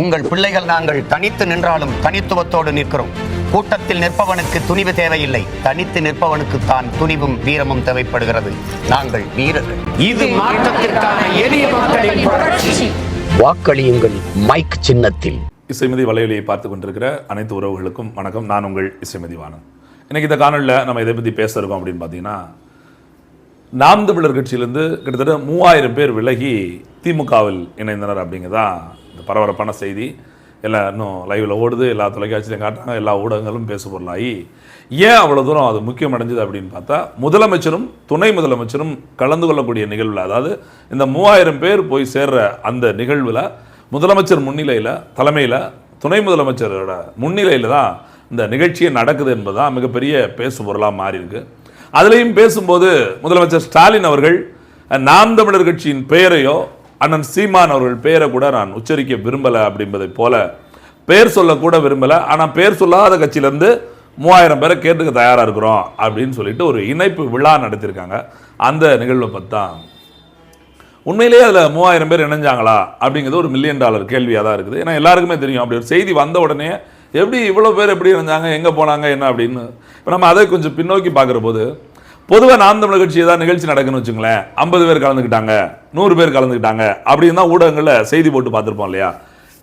உங்கள் பிள்ளைகள் நாங்கள் தனித்து நின்றாலும் தனித்துவத்தோடு நிற்கிறோம். கூட்டத்தில் நிற்பவனுக்கு துணிவு தேவையில்லை. தனித்து நிற்பவனுக்கு தான் துணிவும் வீரமும் தேவைப்படுகிறது. நாங்கள் வீரர்கள். இது மாற்றத்திற்கான எளிய வாக்களியுங்கள் மைக் சின்னத்தில். இசைமதி வலையொலியை பார்த்து கொண்டிருக்கிற அனைத்து உறவுகளுக்கும் வணக்கம். நான் உங்கள் இசைமதி வாணன். இன்னைக்கு இந்த காணொலியில் நம்ம இதை பற்றி பேச இருக்கோம் அப்படின்னு பார்த்தீங்கன்னா நாம் தமிழர் கட்சியிலேருந்து கிட்டத்தட்ட மூவாயிரம் பேர் விலகி திமுகவில் இணைந்தனர் அப்படிங்கிறதான் இந்த பரபரப்பான செய்தி. எல்லாம் இன்னும் லைவில் ஓடுது. எல்லா தொலைக்காட்சியிலையும் காட்டுறாங்க. எல்லா ஊடகங்களும் பேசு பொருளாகி ஏன் அவ்வளோ தூரம் அது முக்கியம் அடைஞ்சது அப்படின்னு பார்த்தா முதலமைச்சரும் துணை முதலமைச்சரும் கலந்து கொள்ளக்கூடிய நிகழ்வில் அதாவது இந்த மூவாயிரம் பேர் போய் சேர்ற அந்த நிகழ்வில் முதலமைச்சர் முன்னிலையில் தலைமையில் துணை முதலமைச்சரோட முன்னிலையில் தான் இந்த நிகழ்ச்சியே நடக்குது என்பதுதான் மிகப்பெரிய பேசு பொருளாக மாறி இருக்கு அதுலேயும் பேசும்போது முதலமைச்சர் ஸ்டாலின் அவர்கள் நாம் தமிழர் கட்சியின் பெயரையோ அண்ணன் சீமான் அவர்கள் பெயரை கூட நான் உச்சரிக்க விரும்பலை அப்படின்பதை போல பெயர் சொல்லக்கூட விரும்பலை. ஆனால் பெயர் சொல்லாத கட்சியிலேருந்து மூவாயிரம் பேரை கேட்டுக்க தயாராக இருக்கிறோம் அப்படின்னு சொல்லிட்டு ஒரு இணைப்பு விழா நடத்தியிருக்காங்க. அந்த நிகழ்வை பார்த்தா உண்மையிலேயே அதில் மூவாயிரம் பேர் இணைஞ்சாங்களா அப்படிங்கிறது ஒரு மில்லியன் டாலர் கேள்வியாக தான் இருக்குது. ஏன்னா எல்லாருக்குமே தெரியும் அப்படி ஒரு செய்தி வந்த உடனே எப்படி இவ்வளோ பேர் எப்படி இணைஞ்சாங்க எங்கே போனாங்க என்ன அப்படின்னு. இப்போ நம்ம அதை கொஞ்சம் பின்னோக்கி பார்க்குற போது பொதுவாக நாம் தமிழர் கட்சி ஏதாவது நிகழ்ச்சி நடக்குன்னு வச்சுங்களேன். ஐம்பது பேர் கலந்துக்கிட்டாங்க நூறு பேர் கலந்துக்கிட்டாங்க அப்படின்னு தான் ஊடகங்களில் செய்தி போட்டு பார்த்துருப்போம் இல்லையா?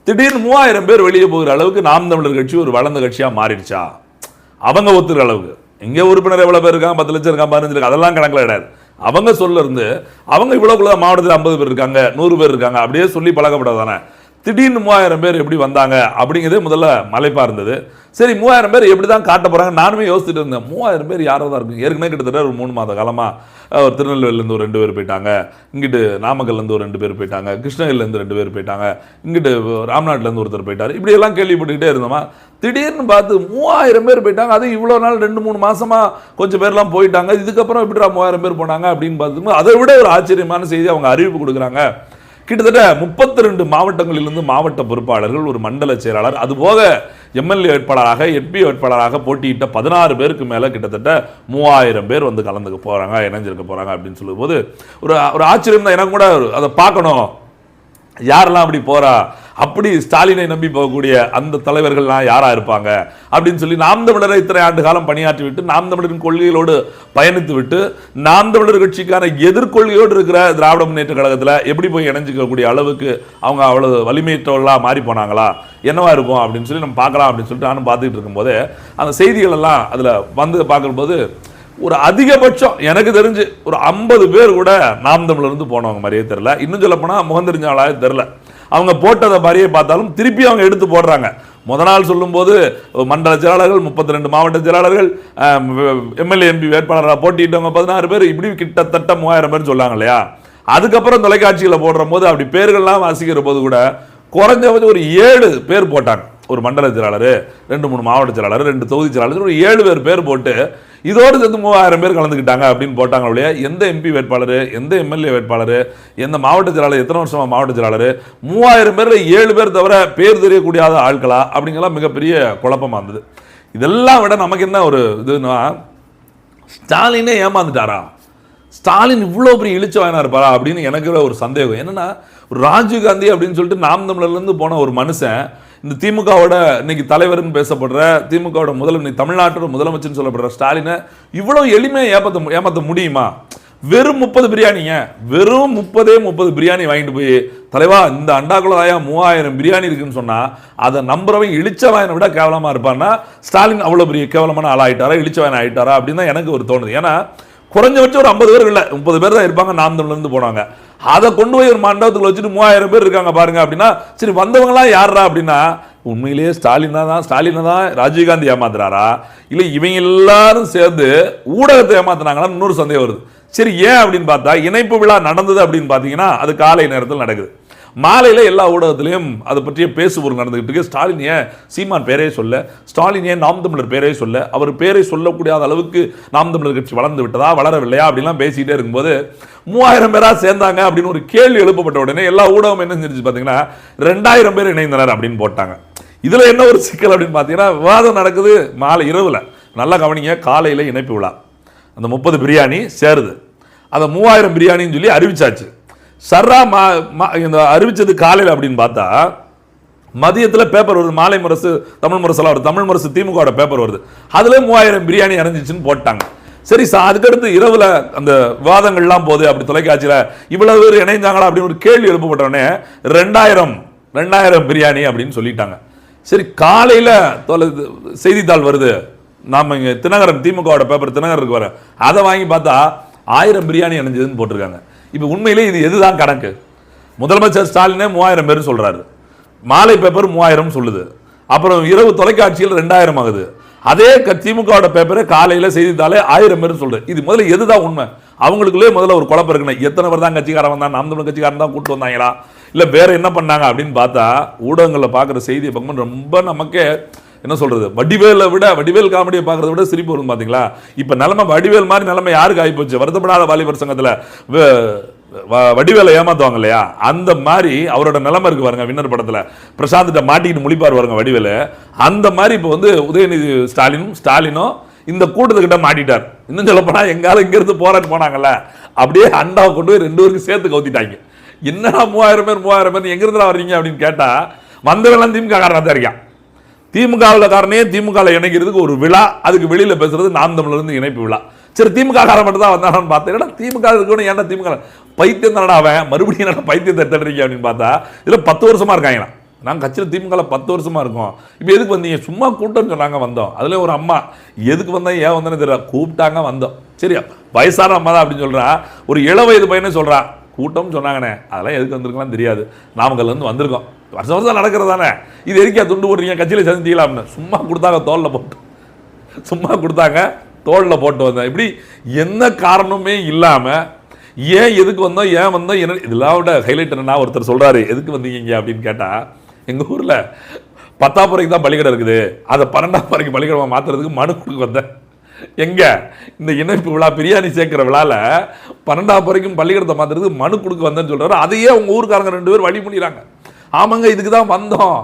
திடீர்னு மூவாயிரம் பேர் வெளியே போகிற அளவுக்கு நாம் தமிழர் கட்சி ஒரு வளர்ந்த கட்சியாக மாறிடுச்சா? அவங்க ஒத்துக்கிற அளவுக்கு. இங்கே உறுப்பினர் எவ்வளோ பேர் இருக்காங்க? பத்து லட்சம் இருக்காங்க பதினஞ்சு இருக்கா அதெல்லாம் கணக்கில் கிடையாது. அவங்க சொல்ல இருந்து அவங்க இவ்வளோக்குள்ள மாவட்டத்தில் ஐம்பது பேர் இருக்காங்க நூறு பேர் இருக்காங்க அப்படியே சொல்லி பழக்கப்படாதானே திடீர்னு மூவாயிரம் பேர் எப்படி வந்தாங்க அப்படிங்கிறதே முதல்ல மலைப்பாக இருந்தது. சரி மூவாயிரம் பேர் எப்படி தான் காட்ட போகிறாங்க நானுமே யோசிச்சுட்டு இருந்தேன். மூவாயிரம் பேர் யாரோ தான் இருக்கும் ஏற்கனவே கிட்டத்தட்ட ஒரு மூணு மாத காலமாக ஒரு திருநெல்வேலியிலேருந்து ஒரு ரெண்டு பேர் போயிட்டாங்க. இங்கிட்டு நாமக்கல்லேருந்து ஒரு ரெண்டு பேர் போயிட்டாங்க. கிருஷ்ணகிரிலேருந்து ரெண்டு பேர் போயிட்டாங்க. இங்கிட்டு ராம்நாட்டிலேருந்து ஒருத்தர் போயிட்டார். இப்படியெல்லாம் கேள்விப்பட்டுக்கிட்டே இருந்தோமா? திடீர்னு பார்த்து மூவாயிரம் பேர் போயிட்டாங்க. அது இவ்வளோ நாள் ரெண்டு மூணு மாதமாக கொஞ்சம் பேர்லாம் போயிட்டாங்க. இதுக்கப்புறம் எப்படிடா மூவாயிரம் பேர் போனாங்க அப்படின்னு பார்த்துக்கும் அதை விட ஒரு ஆச்சரியமான செய்தி அவங்க அறிவிப்பு கொடுக்குறாங்க. கிட்டத்தட்ட முப்பத்தி ரெண்டு மாவட்டங்களிலிருந்து மாவட்ட பொறுப்பாளர்கள் ஒரு மண்டல செயலாளர் அதுபோக எம்எல்ஏ வேட்பாளராக எம்பி வேட்பாளராக போட்டியிட்ட பதினாறு பேருக்கு மேலே கிட்டத்தட்ட மூவாயிரம் பேர் வந்து கலந்துக்க போகிறாங்க இணைஞ்சிருக்க போகிறாங்க அப்படின்னு சொல்லும்போது ஒரு ஒரு ஆச்சரியம் தான் எனக்கு கூட அதை பார்க்கணும். யாரெல்லாம் அப்படி போகிறா அப்படி ஸ்டாலினை நம்பி போகக்கூடிய அந்த தலைவர்கள்லாம் யாராக இருப்பாங்க? அப்படின்னு சொல்லி நாம் தமிழரை இத்தனை ஆண்டு காலம் பணியாற்றி விட்டு நாம் தமிழரின் கொள்கைகளோடு பயணித்து விட்டு நாம் தமிழர் கட்சிக்கான எதிர்கொள்கையோடு இருக்கிற திராவிட முன்னேற்ற கழகத்தில் எப்படி போய் இணைஞ்சிக்கக்கூடிய அளவுக்கு அவங்க அவ்வளவு வலிமையற்றவர்களாக மாறி போனாங்களா? என்னவா இருக்கும் அப்படின்னு சொல்லி நம்ம பார்க்கலாம் அப்படின்னு சொல்லிட்டு நானும் பார்த்துக்கிட்டு இருக்கும்போது அந்த செய்திகள் எல்லாம் அதில் வந்து பார்க்கும்போது ஒரு அதிகபட்சம் எனக்கு தெரிஞ்சு ஒரு ஐம்பது பேர் கூட நாம் தமிழர் இருந்து போனவங்க மாதிரியே தெரில இன்னும் சொல்ல போனால் முகம் தெரிஞ்சவங்களாவே தெரில அவங்க போட்டதை மாதிரியே பார்த்தாலும் திருப்பி அவங்க எடுத்து போடுறாங்க. முத நாள் சொல்லும்போது மண்டல செயலாளர்கள் முப்பத்தி ரெண்டு மாவட்ட செயலாளர்கள் எம்எல்ஏ எம்பி வேட்பாளராக போட்டிட்டவங்க பதினாறு பேர் இப்படி கிட்டத்தட்ட மூவாயிரம் பேர் சொல்லாங்க இல்லையா? அதுக்கப்புறம் தொலைக்காட்சியில் போடுற போது அப்படி பேர்கள்லாம் வாசிக்கிற போது கூட குறைஞ்சபட்சம் ஒரு ஏழு பேர் போட்டாங்க. ஒரு மண்டல செயலாளர் ரெண்டு மூணு மாவட்ட செயலாளர் ரெண்டு தொகுதி செயலாளர் ஒரு ஏழு பேர் பேர் போட்டு இதோடு சேர்த்து மூவாயிரம் பேர் கலந்துக்கிட்டாங்க அப்படின்னு போட்டாங்க ஒழிய எந்த எம்பி வேட்பாளர் எந்த எம்எல்ஏ வேட்பாளர் எந்த மாவட்ட செயலாளர் எத்தனை வருஷமா மாவட்ட செயலாளர் மூவாயிரம் பேர்ல ஏழு பேர் தவிர பேர் தெரியக்கூடிய ஆட்களா அப்படிங்கலாம் மிகப்பெரிய குழப்பமா இருந்தது. இதெல்லாம் விட நமக்கு என்ன ஒரு இதுன்னா ஸ்டாலினே ஏமாந்துட்டாரா? ஸ்டாலின் இவ்வளோ பெரிய இழிச்சவாயனா இருப்பாரா அப்படின்னு எனக்கு ஒரு சந்தேகம். என்னன்னா ஒரு ராஜீவ் காந்தி அப்படின்னு சொல்லிட்டு நாம் தமிழர்லேருந்து போன ஒரு மனுஷன் இந்த திமுகவோட இன்னைக்கு தலைவர்னு பேசப்படுற திமுகவோட முதல் இன்னைக்கு தமிழ்நாட்டோட முதலமைச்சர்னு சொல்லப்படுற ஸ்டாலினை இவ்வளோ எளிமையாக ஏமாத்த ஏமாற்ற முடியுமா? வெறும் முப்பது பிரியாணிங்க வெறும் முப்பதே முப்பது பிரியாணி வாங்கிட்டு போய் தலைவா இந்த அண்டாக்குள்ளதாயா மூவாயிரம் பிரியாணி இருக்குன்னு சொன்னா அதை நம்புறவன் இழிச்சவாயனை விட கேவலமா இருப்பான்னா ஸ்டாலின் அவ்வளோ பெரிய கேவலமான ஆள் ஆயிட்டாரா இழிச்சவாயன் ஆயிட்டாரா அப்படின்னு தான் எனக்கு ஒரு தோணுது. ஏன்னா குறைஞ்சபட்சம் ஒரு ஐம்பது பேர் இல்லை. முப்பது பேர் தான் இருப்பாங்க நாம் இருந்து போனாங்க. அதை கொண்டு போய் ஒரு மண்டபத்தில் வச்சுட்டு மூவாயிரம் பேர் இருக்காங்க பாருங்க அப்படின்னா சரி வந்தவங்களாம் யாரா அப்படின்னா உண்மையிலேயே ஸ்டாலினா தான் ஸ்டாலினை தான் ராஜீவ்காந்தி ஏமாத்துறாரா? இல்லை இவங்க எல்லாரும் சேர்ந்து ஊடகத்தை ஏமாத்துனாங்கன்னா இன்னொரு சந்தேகம் வருது. சரி ஏன் அப்படின்னு பார்த்தா இணைப்பு விழா நடந்தது அப்படின்னு பார்த்தீங்கன்னா அது காலை நேரத்தில் நடக்குது. மாலையில் எல்லா ஊடகத்திலையும் அதை பற்றிய பேசுபொருள் நடந்துகிட்டு இருக்கு. ஸ்டாலின் ஏன் சீமான் பேரே சொல்ல? ஸ்டாலின் ஏன் நாம் தமிழர் பேரே சொல்ல? அவர் பேரை சொல்லக்கூடிய அளவுக்கு நாம் தமிழர் கட்சி வளர்ந்து விட்டதா வளரவில்லையா அப்படிலாம் பேசிக்கிட்டே இருக்கும்போது மூவாயிரம் பேராக சேர்ந்தாங்க அப்படின்னு ஒரு கேள்வி எழுப்பப்பட்ட உடனே எல்லா ஊடகம் என்ன செஞ்சிருச்சு பார்த்தீங்கன்னா ரெண்டாயிரம் பேர் இணைந்தனர் அப்படின்னு போட்டாங்க. இதில் என்ன ஒரு சிக்கல் அப்படின்னு பார்த்தீங்கன்னா விவாதம் நடக்குது மாலை இரவில். நல்லா கவனிங்க காலையில் இணைப்பு விழா. அந்த முப்பது பிரியாணி சேருது. அதை மூவாயிரம் பிரியாணின்னு சொல்லி அறிவிச்சாச்சு. சர்ரா மா மா- இந்த அறிவித்தது காலையில் அப்படின்னு பார்த்தா மதியத்தில் பேப்பர் வருது மாலை முரசு தமிழ் முரசெல்லாம் வருது தமிழ் முரசு திமுகவோட பேப்பர் வருது. அதில் மூவாயிரம் பிரியாணி இறஞ்சிச்சுன்னு போட்டாங்க. சரி சார் அதுக்கடுத்து இரவில் அந்த விவாதங்கள்லாம் போகுது அப்படி தொலைக்காட்சியில் இவ்வளவு பேர் இணைந்தாங்களா அப்படின்னு ஒரு கேள்வி எழுப்பப்பட்டோடனே ரெண்டாயிரம் ரெண்டாயிரம் பிரியாணி அப்படின்னு சொல்லிட்டாங்க. சரி காலையில் தொலை செய்தித்தாள் வருது. நாம் இங்கே தினகரன் திமுகவோட பேப்பர் தினகருக்கு வர அதை வாங்கி பார்த்தா ஆயிரம் பிரியாணி அணிஞ்சதுன்னு போட்டிருக்காங்க. இப்போ உண்மையிலே இது எதுதான் கணக்கு? முதலமைச்சர் ஸ்டாலினே மூவாயிரம் பேர் சொல்கிறாரு மாலை பேப்பர் மூவாயிரம் சொல்லுது. அப்புறம் இரவு தொலைக்காட்சியில் ரெண்டாயிரம் ஆகுது. அதே க- திமுகவோட பேப்பரை காலையில் செய்தித்தாலே ஆயிரம் பேர் சொல்கிறேன் இது முதல்ல எதுதான் உண்மை? அவங்களுக்குள்ளே முதல்ல ஒரு குழப்பம் இருக்குன்னு எத்தனை பேர் தான் கட்சிக்காரன் வந்தான்? நாம் தமிழ் கட்சிக்காரன் தான் கூட்டு வந்தாங்களா? இல்லை வேற என்ன பண்ணாங்க அப்படின்னு பார்த்தா ஊடகங்களில் பார்க்குற செய்தியை பக்கம் ரொம்ப நமக்கே என்ன சொல்றது? வடிவேலை விட வடிவேல் காமெடியை பார்க்கறத விட சிரிப்பு வரும் பார்த்தீங்களா? இப்போ நிலமை வடிவேல் மாதிரி நிலமை யாருக்கு ஆகி போச்சு வருத்தப்படாத வாலிபர் சங்கத்தில் வ- வடிவேலை ஏமாத்துவாங்க இல்லையா? அந்த மாதிரி அவரோட நிலைமை இருக்கு பாருங்க வின்னர் படத்துல. பிரசாந்திட்ட மாட்டிக்கிட்டு முழிப்பார் பாருங்க வடிவேலு. அந்த மாதிரி இப்போ வந்து உதயநிதி ஸ்டாலினும் ஸ்டாலினும் இந்த கூட்டத்துக்கிட்ட மாட்டிட்டார். இன்னும் சொல்ல போனா இங்கேருந்து போராட்டு போனாங்கல்ல. அப்படியே அண்டாவை கொண்டு போய் ரெண்டு பேருக்கு சேர்த்து கவுத்திட்டாங்க. என்னடா மூவாயிரம் பேர் மூவாயிரம் பேர் எங்கேருந்து வர்றீங்க அப்படின்னு கேட்டால் வந்தவெல்லாம் திமுக காரணம் தான் இருக்கான். திமுகவில் காரனே திமுகவில் இணைக்கிறதுக்கு ஒரு விழா. அதுக்கு வெளியில் பேசுறது நாம் தமிழர் இருந்து இணைப்பு விழா. சரி திமுக காரம் மட்டும் தான் வந்தானு பார்த்தேன் திமுக இருக்கணும் ஏன்னா திமுக? பைத்தியம் தானடா அவன்? மறுபடியும் என்னடா பைத்தியத்தை தட்டுறீங்க அப்படின்னு பார்த்தா இதில் பத்து வருஷமாக இருக்காங்க நாங்கள் கட்சியில் திமுக பத்து வருஷமாக இருக்கோம். இப்போ எதுக்கு வந்தீங்க? சும்மா கூட்டம்னு சொன்னாங்க வந்தோம். அதில் ஒரு அம்மா எதுக்கு வந்தோம் ஏன் வந்தோன்னு தெரியல. கூப்பிட்டாங்க வந்தோம். சரியா? வயசான அம்மா தான் அப்படின்னு சொல்கிறா ஒரு இள வயது பையனே சொல்கிறான் கூட்டம்னு சொன்னாங்கண்ணே. அதெல்லாம் எதுக்கு வந்திருக்கலாம் தெரியாது. நாமக்கல்லேருந்து வந்திருக்கோம். வருஷம் வருஷம் நடக்கிறது தானே இது எதுக்கே துண்டு போடுறீங்க கட்சியில் சேர்ந்துட்டீங்களா சும்மா கொடுத்தாங்க தோலில் போட்டு. சும்மா கொடுத்தாங்க தோளில் போட்டு வந்தேன். இப்படி எந்த காரணமே இல்லாமல் ஏன் எதுக்கு வந்தோம் ஏன் வந்தோம் என்ன? இதெல்லாம் விட ஹைலைட் என்னன்னா ஒருத்தர் சொல்கிறாரு எதுக்கு வந்தீங்க அப்படின்னு கேட்டால் எங்கள் ஊரில் பத்தாம் வரைக்கும் தான் பள்ளிக்கூடம் இருக்குது. அதை பன்னெண்டாம் வரைக்கும் பள்ளிக்கூடமா மாற்றுறதுக்கு மனு கொடுக்க வந்தேன். எங்கே? இந்த இணைப்பு விழா பிரியாணி சேர்க்குற விழால பன்னெண்டாம் வரைக்கும் பள்ளிக்கூடத்தை மாத்துறதுக்கு மனு கொடுக்க வந்தேன்னு சொல்றாரு. அதையே உங்க ஊருக்காரங்க ரெண்டு பேர் வழி பண்ணிடுறாங்க ஆமாங்க இதுக்கு தான் வந்தோம்.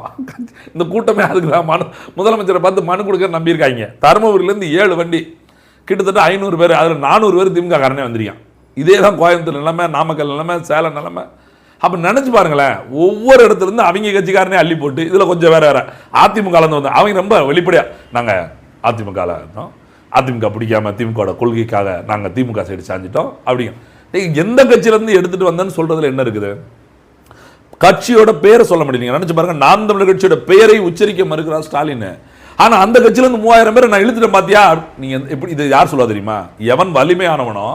இந்த கூட்டமே அதுக்கு தான் மனு. முதலமைச்சரை பார்த்து மனு கொடுக்க நம்பியிருக்காங்க. தருமபுரியிலேருந்து ஏழு வண்டி. கிட்டத்தட்ட ஐநூறு பேர் அதில் நானூறு பேர் திமுக காரனே வந்திருக்கான். இதே தான் கோயம்புத்தூர் நிலைமை நாமக்கல் நிலைமை சேலம் நிலைமை. அப்போ நினச்சி பாருங்களேன் ஒவ்வொரு இடத்துல இருந்து அவங்க கட்சிக்காரனே அள்ளி போட்டு இதில் கொஞ்சம் வேற வேறு. அதிமுகலேருந்து வந்து அவங்க ரொம்ப வெளிப்படையாக நாங்கள் அதிமுகவில் இருந்தோம். அதிமுக பிடிக்காம திமுகவோட கொள்கைக்காக நாங்கள் திமுக சைடு சாஞ்சிட்டோம். அப்படிங்க. எந்த கட்சியிலேருந்து எடுத்துகிட்டு வந்தேன்னு சொல்றதுல என்ன இருக்குது? கட்சியோட பேரை சொல்ல முடியல. நினச்சி பாருங்க நாம் தமிழர் கட்சியோட பெயரை உச்சரிக்க மறுக்கிறார் ஸ்டாலின். ஆனால் அந்த கட்சியிலேருந்து மூவாயிரம் பேரை நான் இழுத்துட்டேன் பார்த்தியா நீங்க எப்படி இது யார் சொல்லுவா தெரியுமா? எவன் வலிமையானவனோ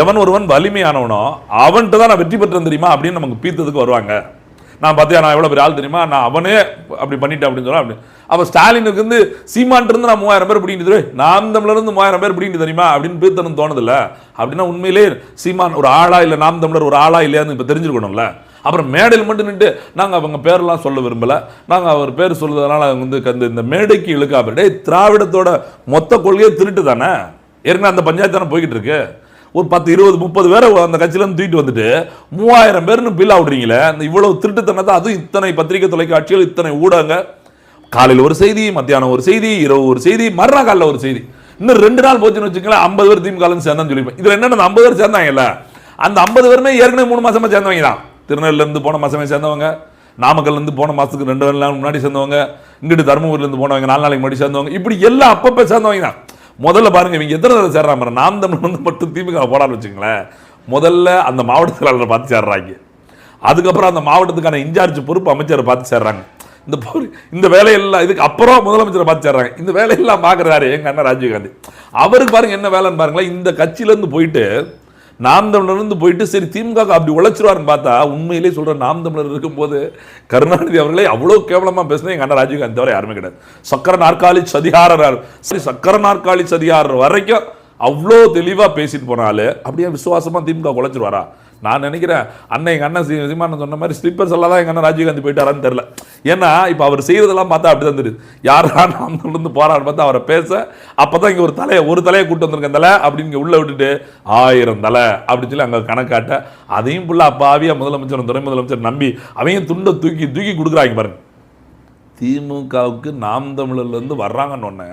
எவன் ஒருவன் வலிமையானவனோ அவன்கிட்ட தான் நான் வெற்றி பெற்றேன் தெரியுமா? அப்படின்னு நமக்கு பீத்ததுக்கு வருவாங்க. நான் பார்த்தியா நான் எவ்வளோ பெரிய ஆள் தெரியுமா? நான் அவனே அப்படி பண்ணிட்டேன் அப்படின்னு சொன்னா அப்படி அப்போ ஸ்டாலினுக்கு வந்து சீமான்ட்டு இருந்து நான் மூவாயிரம் பேர் பிடிக்கிட்டு நாம் தமிழர் இருந்து மூவாயிரம் பேர் பிடிக்கிட்டு தெரியுமா? அப்படின்னு பீத்தனும் தோணுதில்ல. அப்படின்னா உண்மையிலே சீமான் ஒரு ஆளா இல்லை நாம் தமிழர் ஒரு ஆளா இல்லையான்னு இப்போ தெரிஞ்சுக்கணும்ல அப்புறம் மேடையில் மட்டும் நின்று நாங்கள் அவங்க பேரெல்லாம் சொல்ல விரும்பலை. நாங்கள் அவர் பேர் சொல்லுறதுனால அவங்க வந்து அந்த இந்த மேடைக்கு இழுக்காம டேய் திராவிடத்தோட மொத்த கொள்கையே திருட்டு தானே? ஏற்கனவே அந்த பஞ்சாயத்து தானே போய்கிட்டு இருக்கு. ஒரு பத்து இருபது முப்பது பேரை அந்த கட்சியிலேருந்து தூக்கிட்டு வந்துட்டு மூவாயிரம் பேர்னு பில் விடுறீங்களே அந்த இவ்வளவு திருட்டுத்தனத்தை அதுவும் இத்தனை பத்திரிகை தொலைக்காட்சிகள் இத்தனை ஊடகங்கள் காலையில் ஒரு செய்தி மத்தியானம் ஒரு செய்தி இரவு ஒரு செய்தி மறுநாள் காலையில் ஒரு செய்தி. இன்னும் ரெண்டு நாள் போச்சுன்னு வச்சுக்கலாம் ஐம்பது பேர் திமுகலன்னு சேர்ந்தான்னு சொல்லிப்பேன். இதில் என்னென்ன ஐம்பது பேர் சேர்ந்தாங்கல்ல அந்த ஐம்பது பேருமே ஏற்கனவே மூணு மாசமா சேர்ந்தவங்க தான். திருநெல்வேலிருந்து போன மாசமே சேர்ந்தவங்க நாமக்கல்லேருந்து போன மாசத்துக்கு ரெண்டு நாள் முன்னாடி சேர்ந்தவங்க இங்கிட்டு தருமபுரியிலேருந்து போனவங்க நாலு நாளைக்கு முன்னாடி சேர்ந்தவங்க இப்படி எல்லாம் அப்பப்போ சேர்ந்தவங்க தான். முதல்ல பாருங்க இவங்க எத்தனை தடவை சேர்றாங்க பாருங்க. நாம் தமிழ் வந்து மட்டும் திமுக போடான்னு வச்சுங்களேன் முதல்ல அந்த மாவட்ட செயலாளரை பார்த்து சேர்றாங்க. அதுக்கப்புறம் அந்த மாவட்டத்துக்கான இன்சார்ஜ் பொறுப்பு அமைச்சரை பார்த்து சேர்றாங்க. இந்த போர் இந்த வேலையெல்லாம் இதுக்கு அப்புறம் முதலமைச்சரை பார்த்து சேர்றாங்க. இந்த வேலையெல்லாம் பார்க்குறாரு எங்க அண்ணன் ராஜீவ்காந்தி அவருக்கு பாருங்க என்ன வேலைன்னு பாருங்களேன் இந்த கட்சியிலேருந்து போயிட்டு நாம் தமிழர்லேருந்து போயிட்டு சரி திமுக அப்படி உழைச்சிருவாருன்னு பார்த்தா உண்மையிலேயே சொல்கிற நாம் தமிழர் இருக்கும்போது கருணாநிதி அவர்களே அவ்வளோ கேவலமாக பேசுனா எங்கள் அண்ணன் ராஜீவ்காந்தி தவிர யாருமே கிடையாது. சக்கர நாற்காலி சதிகாரர் சரி சக்கர நாற்காலி சதிகாரர் வரைக்கும் அவ்வளோ தெளிவாக பேசிட்டு போனாலே அப்படியே விசுவாசமாக திமுக உழைச்சிருவாரா? நான் நினைக்கிறேன் அண்ணன் எங்கள் அண்ணன் சீ- சீமானன் சொன்ன மாதிரி ஸ்லீப்பர்ஸ் எல்லாம் தான் எங்கள் அண்ணன் ராஜீவ்காந்தி போயிட்டாரான்னு தெரியல. ஏன்னா இப்போ அவர் செய்கிறதெல்லாம் பார்த்தா அப்படி தான் தெரியுது. யாரா நாம் இருந்து போறான்னு பார்த்தா அவரை பேச அப்போ தான் இங்கே ஒரு தலையை ஒரு தலையை கூட்டு வந்திருக்கேன் தலை அப்படின்னு இங்கே உள்ள விட்டுட்டு ஆயிரம் தலை அப்படின்னு சொல்லி அங்கே கணக்காட்ட அதையும் புள்ள அப்பாவியா முதலமைச்சர் துணை முதலமைச்சர் நம்பி அவையும் துண்டை தூக்கி தூக்கி கொடுக்குறாங்க பாருங்க. திமுகவுக்கு நாம் தமிழர்லேருந்து வர்றாங்கன்னு ஒன்று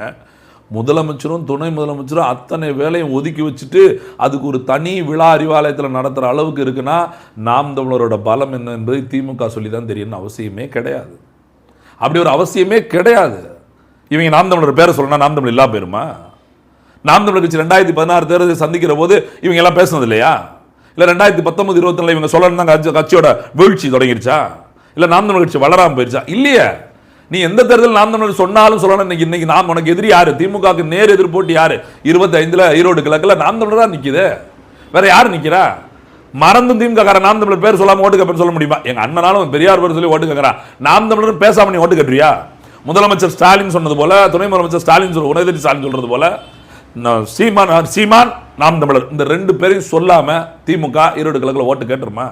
முதலமைச்சரும் துணை முதலமைச்சரும் அத்தனை வேலையும் ஒதுக்கி வச்சுட்டு அதுக்கு ஒரு தனி விழா அறிவாலயத்தில் நடத்துகிற அளவுக்கு இருக்குன்னா நாம் தமிழரோட பலம் என்ன என்பதை திமுக சொல்லி தான் தெரியும்னு அவசியமே கிடையாது. அப்படி ஒரு அவசியமே கிடையாது. இவங்க நாம் தமிழர் பேரை சொல்லணும் நாம் தமிழ் இல்லாம போயிருமா? நாம் தமிழர் கட்சி ரெண்டாயிரத்தி பதினாறு தேர்தலை சந்திக்கிற போது இவங்க எல்லாம் பேசுனது இல்லையா? இல்லை ரெண்டாயிரத்தி பத்தொன்பது இருபத்தி இவங்க சொல்லணும் தான் கட்சியோட வீழ்ச்சி தொடங்கிருச்சா? இல்லை நாம் தமிழர் கட்சி வளராமல் போயிருச்சா? இல்லையே. நீ எந்த தேர்தல் நாம் தமிழர் சொன்னாலும் சொல்லணும். இன்னைக்கு இன்னைக்கு நாம் உனக்கு எதிரி யாரு? திமுகவுக்கு நேர் எதிர் போட்டி யாரு? இருபத்தி ஐந்துல ஈரோடு கிழக்குல நாம் தமிழர் தான் நிக்குது. வேற யாரு நிக்கிறா? மறந்தும் திமுக காரன் நாம் தமிழர் பேர் சொல்லாம ஓட்டு கேட்பேன்னு சொல்ல முடியுமா? எங்க அண்ணனாலும் பெரியார் பேர் சொல்லி ஓட்டு கேட்கறான். நாம் தமிழர் பேசாம நீ ஓட்டு கேட்டுறியா முதலமைச்சர் ஸ்டாலின் சொன்னது போல துணை முதலமைச்சர் ஸ்டாலின் சொல்ற உதயநிதி ஸ்டாலின் சொல்றது போல நான் சீமான் சீமான் நாம் தமிழர். இந்த ரெண்டு பேரையும் சொல்லாம திமுக ஈரோடு கிழக்குல ஓட்டு கேட்டுருமா?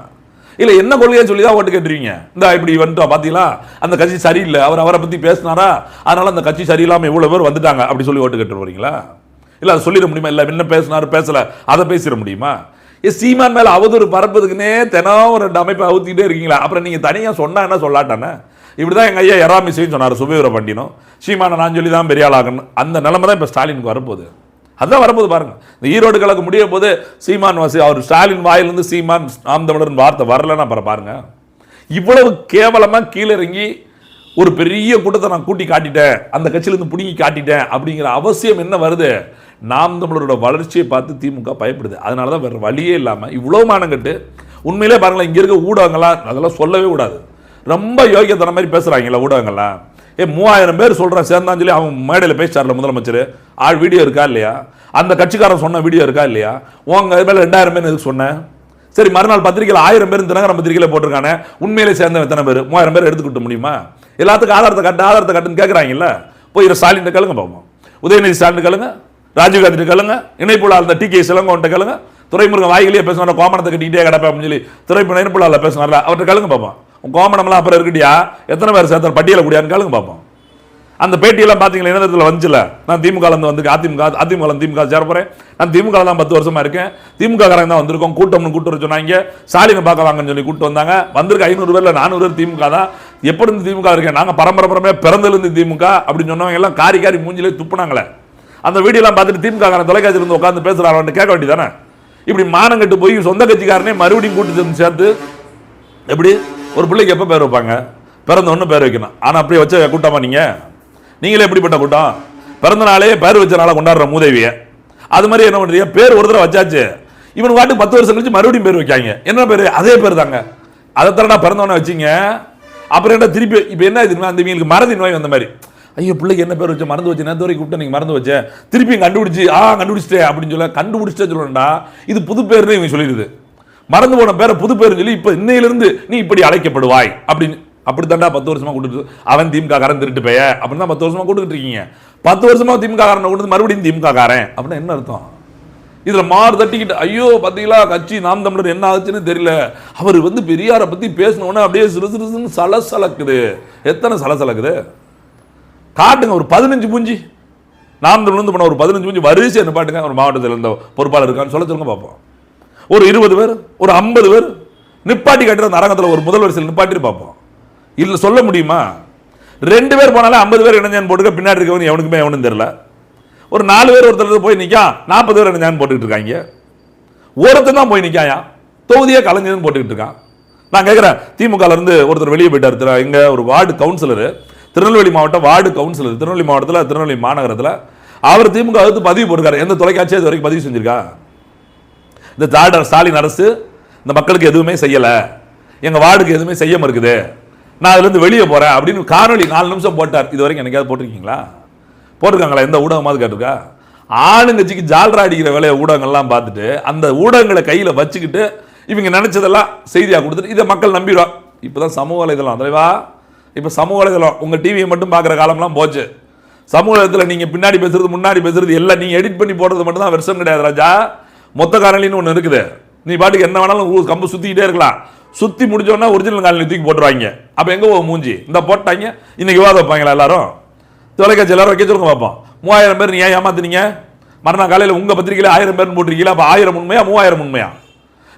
இல்லை என்ன கொள்கையை சொல்லி தான் ஓட்டு கேட்டுருவீங்க இந்த இப்படி வந்துட்டோம் பார்த்தீங்களா அந்த கட்சி சரியில்லை. அவர் அவரை பற்றி பேசினாரா? அதனால் அந்த கட்சி சரியில்லாமல் இவ்வளோ பேர் வந்துட்டாங்க அப்படி சொல்லி ஓட்டு கேட்டு வரீங்களா இல்லை அதை சொல்லிட முடியுமா? இல்லை என்ன பேசினாரு பேசலை அதை பேசிட முடியுமா? ஏ சீமான் மேலே அவதூறு பரப்புறதுக்குன்னே தினம் ஒரு ரெண்டு அமைப்பை அவுத்திக்கிட்டே இருக்கீங்களா? அப்புறம் நீங்கள் தனியாக சொன்னா என்ன சொல்லாட்டானே? இப்படிதான் எங்கள் ஐயா எராமிசையும் சொன்னார் சுபீவர பண்டினம். சீமானை நான் சொல்லி தான் பெரிய ஆளாகணும். அந்த நிலைமை தான் இப்போ ஸ்டாலினுக்கு வரப்போகுது. அதுதான் வரும்போது பாருங்க. இந்த ஈரோடு கலக்கு முடிய போது சீமான் வாசி அவர் ஸ்டாலின் வாயிலிருந்து சீமான் நாம் தமிழர்னு வார்த்தை வரலன்னா அப்புறம் பாருங்க. இவ்வளவு கேவலமா கீழே இறங்கி ஒரு பெரிய கூட்டத்தை நான் கூட்டி காட்டிட்டேன். அந்த கட்சியிலேருந்து பிடுங்கி காட்டிட்டேன் அப்படிங்கிற அவசியம் என்ன வருது? நாம் தமிழரோட வளர்ச்சியை பார்த்து திமுக பயப்படுது. அதனால தான் வேறு வழியே இல்லாமல் இவ்வளோ மானங்கட்டு உண்மையிலே பாருங்களேன் இங்கே இருக்க ஊடகங்கள்லாம் அதெல்லாம் சொல்லவே கூடாது. ரொம்ப யோகியத்தன மாதிரி பேசுகிறாங்களா ஊடகங்கள்லாம். ஏ மூவாயிரம் பேர் சொல்கிறேன் சேர்ந்தான்னு சொல்லி அவன் மேடையில் பேசிட்டார்ல முதலமைச்சர். ஆள் வீடியோ இருக்கா இல்லையா? அந்த கட்சிக்காரன் சொன்ன வீடியோ இருக்கா இல்லையா? உங்க மேலே ரெண்டாயிரம் பேர் எதுக்கு சொன்னேன் சரி மறுநாள் பத்திரிகையில் ஆயிரம் பேர் தினகரன் பத்திரிகையில் போட்டிருக்கானே உண்மையிலே சேர்ந்த எத்தனை பேர்? மூவாயிரம் பேர் எடுத்துக்கிட்ட முடியுமா? எல்லாத்துக்கும் ஆதாரத்தை கட்டு ஆதாரத்தை கட்டுன்னு கேட்குறாங்கல்ல போய் ஸ்டாலின் கழுங்க பார்ப்போம் உதயநிதி ஸ்டாலின் கழுங்க ராஜீவ்காந்தி கழுங்க இணைப்புள்ள அந்த டி கே சிலங்கோன்ட்ட கழுங்க துறைமுருகன் வாய்கிலேயே பேசுனார கோமணத்தை கட்டிக்கிட்டே கிடப்பேன் அப்படின்னு சொல்லி துறைமுருகன் இணைப்புல பேசுனார்ல. அவர்கிட்ட கேளுங்க பார்ப்போம் உன் கோமணம்லாம் அப்புறம் இருக்கட்டியா? எத்தனை பேர் சேர்த்தார் பட்டியல கூடியான்னு கேளுங்க பார்ப்போம் அந்த பேட்டியெல்லாம் பார்த்தீங்களா இணையத்தில் வந்துச்சுல? நான் திமுக வந்து அதிமுக அதிமுக திமுக சேர நான் திமுக தான் பத்து வருஷமா இருக்கேன். திமுக காரங்க தான் வந்திருக்கோம். கூட்டம்னு கூட்டு வர சொன்னாங்க. ஸ்டாலினை பார்க்க வாங்கன்னு சொல்லி கூட்டு வந்தாங்க. வந்திருக்க ஐநூறு பேர்ல நானூறு பேர் திமுக தான். எப்படி இருந்து திமுக இருக்கேன்? நாங்கள் பரம்பரை பிறந்திருந்து திமுக அப்படின்னு சொன்னவங்க எல்லாம் காரி காரி மூஞ்சிலே துப்புனாங்களே. அந்த வீடியோலாம் பார்த்துட்டு திமுக காரன் தொலைக்காட்சியில் இருந்து உட்காந்து பேசுகிறாங்க கேட்க வேண்டியதானே இப்படி மானங்கட்டு போய் சொந்த கட்சிக்காரனே மறுபடியும் கூட்டு சேர்ந்து சேர்த்து எப்படி? ஒரு பிள்ளைக்கு எப்போ பேர் வைப்பாங்க? பிறந்த ஒன்று பேர் வைக்கணும். ஆனால் அப்படியே வச்ச கூட்டமா நீங்கள் நீங்களே எப்படிப்பட்ட கூட்டம்? பிறந்த நாளே பேர் வச்ச நாளாக கொண்டாடுற மூதேவியை. அது மாதிரி என்ன பண்ணுறீங்க பேர் ஒரு தடவை வச்சாச்சு. இவன் வாட்டு பத்து வருஷம் கழிச்சு மறுபடியும் பேர் வைக்காங்க. என்ன பேர்? அதே பேர் தாங்க அதை தரடா பிறந்தவொன்னே வச்சீங்க. அப்புறம் என்ன திருப்பி இப்போ என்ன இதுன்னா அந்த இவங்களுக்கு மறதி நோய் வந்த மாதிரி. ஐயோ பிள்ளைக்கு என்ன பேர் வச்சு? மறந்து வச்சு நேற்று வரைக்கும் கூப்பிட்டு நீங்க மறந்து வச்சேன் திருப்பி கண்டுபிடிச்சி ஆ கண்டுபிடிச்சிட்டேன் அப்படின்னு சொல்ல கண்டுபிடிச்சிட்டே சொல்லணும்டா இது புது பேர்னு இவங்க சொல்லிடுது. மறந்து போன பேரை புது பேர் சொல்லி இப்ப இன்னையிலிருந்து நீ இப்படி அழைக்கப்படுவாய் அப்படின்னு. அப்படித்தாண்டா பத்து வருஷமா கூட்டு அவன் திமுக காரன் திருட்டு பைய. அப்படின்னு தான் பத்து வருஷமா கூட்டுக்கிட்டு இருக்கீங்க. பத்து வருஷமா திமுக காரனை கொடுத்து மறுபடியும் திமுக காரன். அப்படின்னு என்ன அர்த்தம்? இதுல மாறு தட்டிக்கிட்டு ஐயோ பார்த்தீங்களா கட்சி நாம் தமிழர் என்ன ஆச்சுன்னு தெரியல. அவர் வந்து பெரியாரை பத்தி பேசினோன்னே அப்படியே சிறு சிறுசுன்னு சலசலக்குது. எத்தனை சலசலக்குது? காட்டுங்க ஒரு பதினஞ்சு மூஞ்சி நாம் தமிழ்ந்து போன ஒரு பதினஞ்சு மூஞ்சி வரிசை நிப்பாட்டுங்க ஒரு மாவட்டத்தில் இருந்த பொறுப்பாளர் இருக்கான்னு சொல்ல சொல்லுங்க பார்ப்போம். ஒரு இருபது பேர் ஒரு ஐம்பது பேர் நிப்பாட்டி கட்டுற அந்த அரங்கத்தில் ஒரு முதல் வரிசையில் நிப்பாட்டி பார்ப்போம். இல்லை சொல்ல முடியுமா? ரெண்டு பேர் போனாலும் ஐம்பது பேர் இணைஞ்சான் போட்டுக்க பின்னாடி இருக்கவங்க எவனுக்குமே எவனும் தெரியல. ஒரு நாலு பேர் ஒருத்தர் போய் நிற்கா நாற்பது பேர் இணைஞ்சான் போட்டுக்கிட்டு இருக்காங்க. ஒருத்தன் தான் போய் நிற்காயா தொகுதியே கலைஞர்னு போட்டுக்கிட்டு இருக்கான். நான் கேட்குறேன் திமுகலேருந்து ஒருத்தர் வெளியே போயிட்டார் திரு ஒரு வார்டு கவுன்சிலரு திருநெல்வேலி மாவட்டம் வார்டு கவுன்சிலர் திருநெல்வேலி மாவட்டத்தில் திருநெல்வேலி மாநகரத்தில் அவர் திமுக எடுத்து பதிவு போட்டிருக்காரு. எந்த தொலைக்காட்சியும் இது வரைக்கும் பதிவு செஞ்சிருக்கா? இந்த தாட ஸ்டாலின் அரசு இந்த மக்களுக்கு எதுவுமே செய்யலை. எங்கள் வார்டுக்கு எதுவுமே செய்ய மறுக்குது நான் அதுலேருந்து வெளியே போகிறேன் அப்படின்னு காணொலி நாலு நிமிஷம் போட்டார். இது வரைக்கும் எனக்காவது போட்டிருக்கீங்களா? போட்டிருக்காங்களா? எந்த ஊடகமாவது கேட்டிருக்கா? ஆளுங்கட்சிக்கு ஜால்ரா அடிக்கிற வேலையை ஊடகங்கள்லாம் பார்த்துட்டு அந்த ஊடகங்களை கையில் வச்சுக்கிட்டு இவங்க நினச்சதெல்லாம் செய்தியாக கொடுத்துட்டு இதை மக்கள் நம்பிடுவான் இப்போ தான் சமூக வலைதளம் தலைவா இப்போ சமூக வலைதளம் உங்கள் டிவியை மட்டும் பார்க்குற காலம்லாம் போச்சு. சமூக வலைதளத்தில் நீங்கள் பின்னாடி பேசுறது முன்னாடி பேசுறது எல்லாம் நீங்கள் எடிட் பண்ணி போடுறது மட்டும் தான் வருஷம் கிடையாது ராஜா. மொத்த காரணின்னு ஒன்று இருக்குது. நீ பாட்டுக்கு என்ன வேணாலும் கம்பு சுற்றிக்கிட்டே இருக்கலாம். சுற்றி முடிச்சோன்னா ஒரிஜினல் காலனி தூக்கி போட்டுருவாங்க. அப்போ எங்கே போகும் மூஞ்சி? இந்த போட்டாங்க. இன்னைக்கு விவாதம் வைப்பாங்களா எல்லாரும்? தொலைக்காட்சி எல்லாரும் வைக்க சொல்லுங்க பார்ப்போம் மூவாயிரம் பேர் நீ ஏன் ஏமாத்துனீங்க? மறுநாள் காலையில் உங்கள் பத்திரிகையில் ஆயிரம் பேர் போட்டிருக்கீங்களா? அப்போ ஆயிரம் உண்மையா மூவாயிரம் உண்மையா?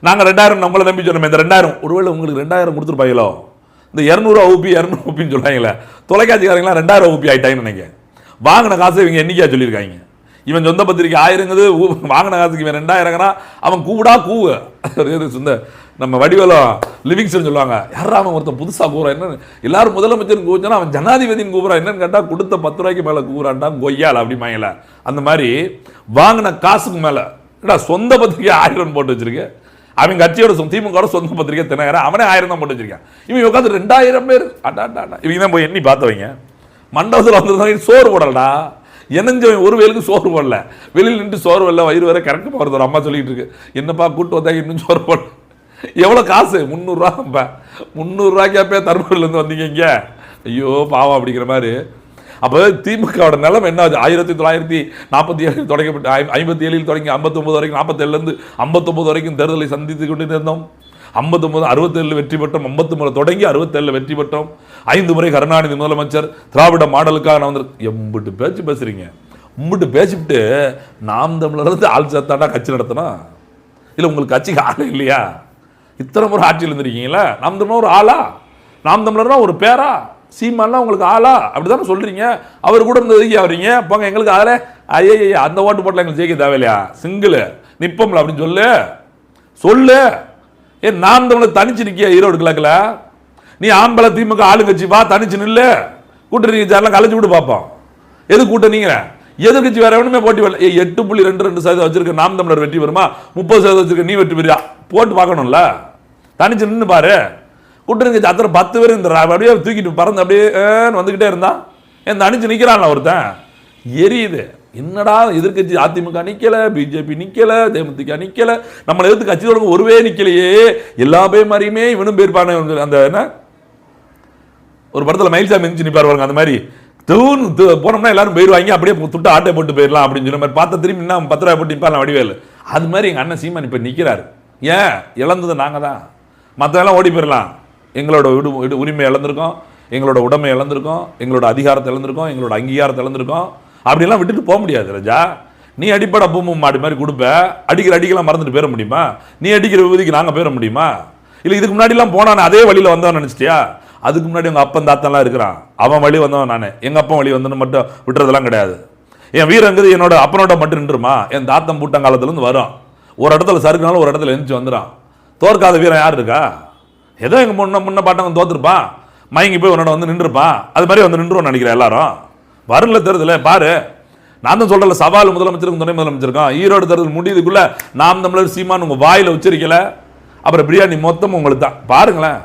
நாங்கள் ரெண்டாயிரம் நம்மளை நம்பி சொன்னோம் இந்த ரெண்டாயிரம். ஒருவேளை உங்களுக்கு ரெண்டாயிரம் கொடுத்துருப்பாங்களோ? இந்த இரநூறுவா ஊப்பி இரநூறு ஊப்பின்னு சொல்றாங்களே. தொலைக்காட்சிக்காரங்களாம் ரெண்டாயிரம் ஊப்பி ஆகிட்டாங்கன்னு நினைக்கிறேன். வாங்கின காசு இவங்க எண்ணிக்கையா சொல்லியிருக்காங்க. இவன் சொந்த பத்திரிக்கை ஆயிரங்குது வாங்கின காசுக்கு இவன் ரெண்டாயிரங்கிறான் அவன் கூடா கூவு. சொந்த நம்ம வடிவலம் லிவிங்ஸ்னு சொல்லுவாங்க. யாரா அவன் ஒருத்தன் புதுசாக கூறான் என்னன்னு? எல்லாரும் முதலமைச்சர் கூப்பிச்சா அவன் ஜனாதிபதினு கூப்பிட்றான் என்னன்னு கேட்டால் கொடுத்த பத்து ரூபாய்க்கு மேலே கூறான்டா கொய்யால் அப்படி அந்த மாதிரி வாங்கின காசுக்கு மேலே என்னடா சொந்த பத்திரிக்கை ஆயிரம் போட்டு வச்சிருக்கேன் அவன் கட்சியோட சொந்த திமுக சொந்த பத்திரிகை தினகரன். அவனே ஆயிரம் தான் போட்டு வச்சிருக்கான். இவன் உட்காந்து ரெண்டாயிரம் பேர். அடா அடா, அடா. இவங்க தான் போய் எண்ணி பார்த்தவங்க மண்டபத்தில் வந்திருந்தாங்க சோறு போடலடா. இணைஞ்சவன் ஒரு வேலுக்கு சோறு போடல. வெளியில் நின்று சோறு வரல வயிறு வேற கரெக்ட் போகிறது ஒரு அம்மா சொல்லிட்டு இருக்கு. என்னப்பா கூட்டு வந்தாங்க இன்னும் சோறு போடல. எவ்வளோ காசு? முந்நூறுரூவா முந்நூறுரூவாய்க்காப்பே தருமபுரியிலேருந்து வந்தீங்க இங்கே. ஐயோ பாவம் அப்படிங்கிற மாதிரி. அப்போ திமுகவோட நிலம் என்ன ஆயிரத்தி தொள்ளாயிரத்தி நாற்பத்தி ஏழில் தொடங்கப்பட்ட ஐ- ஐம்பத்தி ஏழில் தொடங்கி ஐம்பத்தொம்பது வரைக்கும் நாற்பத்தேழுலேருந்து ஐம்பத்தொம்பது வரைக்கும் தேர்தலை சந்தித்து கொண்டு இருந்தோம் ஐம்பத்தொம்பது அறுபத்தேழு வெற்றி பெற்றோம். ஐம்பத்தொம்பது தொடங்கி அறுபத்தேழில் வெற்றி பெற்றோம். ஐந்து முறை கருணாநிதி முதலமைச்சர் திராவிட மாடலுக்காக நான் வந்து எம்பிட்டு பேச்சு பேசுகிறீங்க உம்பிட்டு பேசிவிட்டு நாம் தமிழர் ஆள் சேர்த்தாண்டா கட்சி நடத்தணும் இல்லை உங்களுக்கு கட்சிக்கு ஆள் இல்லையா? இத்தனை முறை ஆட்சியில் இருந்திருக்கீங்களா? நாம் தமிழர் ஒரு ஆளா? நாம் தமிழர்னா ஒரு பேரா? சீமான்லாம் உங்களுக்கு ஆளா? அப்படிதானே சொல்றீங்க. அவர் கூட இருந்தது வரீங்க போங்க எங்களுக்கு அதில் ஐயே அந்த ஓட்டு போட்டில் எங்களுக்கு ஜெயிக்க தேவையில்லையா? சிங்கிள் நிப்பம்ல அப்படின்னு சொல்லு. சொல்லு. ஏ நாம் தமிழர் தனிச்சு நிற்கிய ஈரோடு கிழக்கில்? நீ ஆம்பளை திமுக ஆளுங்கட்சி வா தனிச்சு நில்லு. கூட்டணி சாரெல்லாம் கலைச்சு விட்டு பார்ப்போம். எது கூட்டணிங்கிற எதிர்கட்சி வேற எவனுமே போட்டி வரல. ஏய், எட்டு புள்ளி ரெண்டு ரெண்டு சதவீதம் வச்சிருக்க நாம் தமிழர் வெற்றி பெறுமா? முப்பது சதவீதம் வச்சிருக்க நீ வெற்றி பெறியா போட்டு பார்க்கணும்ல. தனிச்சு நின்று பாரு. கூட்டணி அத்தனை பத்து பேர் இந்த அப்படியே தூக்கிட்டு பறந்து அப்படியே வந்துக்கிட்டே இருந்தான் இருந்தா என் தனிச்சு ஒருத்தன்? எரியுது. என்னடா எதிர்க்கட்சி அதிமுக நிற்கலை பிஜேபி நிற்கலை தேமுதிக நிற்கலை நம்மளை எதிர்த்து கட்சி தொடங்க ஒருவே நிற்கலையே எல்லா பேர் மாதிரியுமே இவனும் போயிருப்பானே அந்த என்ன? ஒரு படத்தில் மயில்சாமி இருந்துச்சு நிற்பார் பாருங்க அந்த மாதிரி. தூண் போனோம்னா எல்லாரும் போயிடுவாங்க அப்படியே துட்டு ஆட்டை போட்டு போயிடலாம் அப்படின்னு சொன்ன மாதிரி பார்த்தா திரும்பி என்ன பத்து ரூபாய் போட்டு நிப்பார் வடிவேல். அது மாதிரி எங்கள் அண்ணன் சீமான் இப்போ நிற்கிறாரு ஏன்? இழந்தது நாங்கள் தான் மற்றவெல்லாம் ஓடி போயிடலாம். எங்களோட விடு விடு- உரிமை இழந்திருக்கோம் எங்களோட உடமை இழந்திருக்கோம் எங்களோட அதிகாரத்தை இழந்திருக்கோம் எங்களோட அங்கீகாரத்தை இழந்திருக்கோம். அப்படிலாம் விட்டுட்டு போக முடியாது ராஜா. நீ அடிப்படை பூமும் மாடி மாதிரி கொடுப்ப அடிக்கிற அடிக்கலாம் மறந்துட்டு போயிட முடியுமா? நீ அடிக்கிற விபதிக்கு நாங்கள் போயிட முடியுமா? இல்லை இதுக்கு முன்னாடிலாம் போனான் அதே வழியில் வந்தவன் நினச்சிட்டியா? அதுக்கு முன்னாடி உங்கள் அப்பன் தாத்தன்லாம் இருக்கிறான். அவன் வழி வந்தவன் நான். எங்கள் அப்பன் வழி வந்தோன்னு மட்டும் விட்டுறதெல்லாம் கிடையாது. என் வீரங்கிறது என்னோட அப்பனோட மட்டும் நின்றுமா என் தாத்தன் பூட்டங்காலத்துல காலத்துலேருந்து வரும். ஒரு இடத்துல சறுக்குனாலும் ஒரு இடத்துல எழுந்துச்சு வந்துடும் தோற்காத வீரன் யார் இருக்கா? ஏதோ எங்கள் முன்ன முன்ன பாட்டவன் தோத்துருப்பான் மயங்கி போய் உன்னோட வந்து நின்றுருப்பான் அது மாதிரி வந்து நின்றுவோம் நினைக்கிறேன் எல்லாரும். வரல தெரியுதுல பாரு. நான் தான் சொல்கிற சவால் முதலமைச்சருக்கும் துணை முதலமைச்சருக்கும். ஈரோடு தேர்தல் முடியதுக்குள்ளே நாம் தமிழர் சீமான் உங்கள் வாயில் வச்சிருக்கல. அப்புறம் பிரியாணி மொத்தம் உங்களுக்கு தான் பாருங்களேன்.